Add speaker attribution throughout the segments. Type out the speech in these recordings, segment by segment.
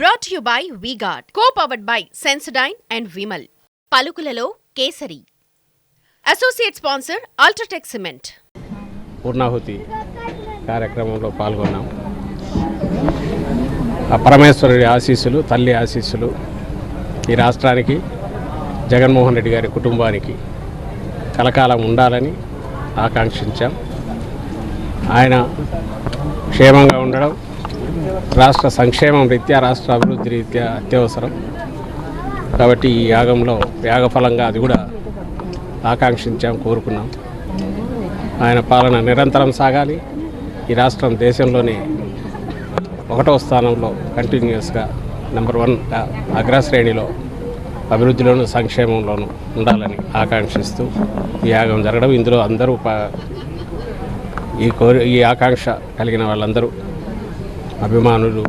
Speaker 1: Brought you by VGuard co powered by Sensodyne and Vimal పలుకులలో Kesari. Associate sponsor UltraTech cement
Speaker 2: పూర్ణాహుతి కార్యక్రమంలో పాల్గొన్నాం. ఆ పరమేశ్వరుడి ఆశీస్సులు తల్లి ఆశీస్సులు ఈ రాష్ట్రానికి జగన్మోహన్ రెడ్డి గారి కుటుంబానికి కలకాలం ఉండాలని ఆకాంక్షించాం. ఆయన క్షేమంగా ఉండడం రాష్ట్ర సంక్షేమం రీత్యా రాష్ట్ర అభివృద్ధి రీత్యా అత్యవసరం. కాబట్టి ఈ యాగంలో యాగఫలంగా అది కూడా ఆకాంక్షించాం కోరుకున్నాం. ఆయన పాలన నిరంతరం సాగాలి. ఈ రాష్ట్రం దేశంలోనే ఒకటవ స్థానంలో కంటిన్యూస్గా నెంబర్ వన్ అగ్రశ్రేణిలో అభివృద్ధిలోను సంక్షేమంలోనూ ఉండాలని ఆకాంక్షిస్తూ ఈ యాగం జరగడం. ఇందులో అందరూ ఈ కోరి ఈ ఆకాంక్ష కలిగిన వాళ్ళందరూ అభిమానులు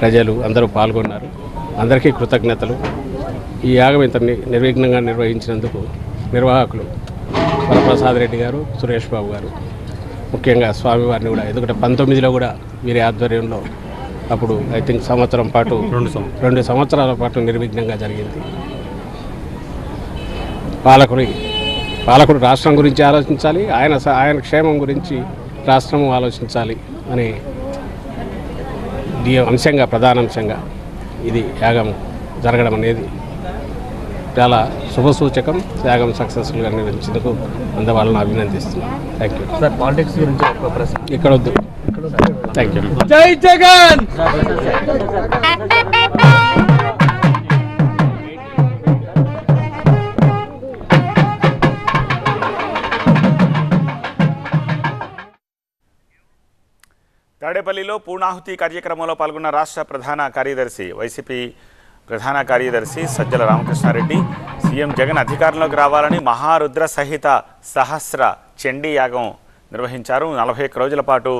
Speaker 2: ప్రజలు అందరూ పాల్గొన్నారు. అందరికీ కృతజ్ఞతలు. ఈ యాగం ఇంత నిర్విఘ్నంగా నిర్వహించినందుకు నిర్వాహకులు వరప్రసాద్ రెడ్డి గారు సురేష్ బాబు గారు ముఖ్యంగా స్వామివారిని కూడా ఎందుకంటే పంతొమ్మిదిలో కూడా వీరి ఆధ్వర్యంలో అప్పుడు ఐ థింక్ సంవత్సరం పాటు రెండు రెండు సంవత్సరాల పాటు నిర్విఘ్నంగా జరిగింది. పాలకుడి పాలకుడు రాష్ట్రం గురించి ఆలోచించాలి ఆయన ఆయన క్షేమం గురించి రాష్ట్రము ఆలోచించాలి అనే దీ అంశంగా ప్రధాన అంశంగా ఇది యాగం జరగడం అనేది చాలా శుభసూచకం యాగం సక్సెస్ఫుల్గా నిర్వహించేందుకు అందవాళ్ళని అభినందిస్తున్నాను. థ్యాంక్ యూ
Speaker 3: సార్ పాలిటిక్స్ గురించి ఒక ప్రశ్న.
Speaker 2: ఇక్కడ వద్దు. థ్యాంక్ యూ
Speaker 3: జై జగన్!
Speaker 4: తాడేపల్లిలో పూర్ణాహుతి కార్యక్రమంలో పాల్గొన్న రాష్ట్ర ప్రధాన కార్యదర్శి వైసీపీ ప్రధాన కార్యదర్శి సజ్జల రామకృష్ణారెడ్డి సీఎం జగన్ అధికారంలోకి రావాలని మహారుద్ర సహిత సహస్ర చండీ యాగం నిర్వహించారు. నలభై రోజుల పాటు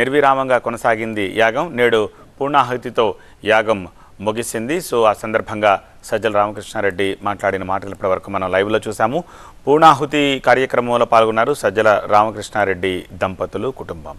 Speaker 4: నిర్విరామంగా కొనసాగింది యాగం. నేడు పూర్ణాహుతితో యాగం ముగిసింది. సో ఆ సందర్భంగా సజ్జల రామకృష్ణారెడ్డి మాట్లాడిన మాటలు ఇప్పటివరకు మనం లైవ్లో చూసాము పూర్ణాహుతి కార్యక్రమంలో పాల్గొన్నారు సజ్జల రామకృష్ణారెడ్డి దంపతులు కుటుంబం.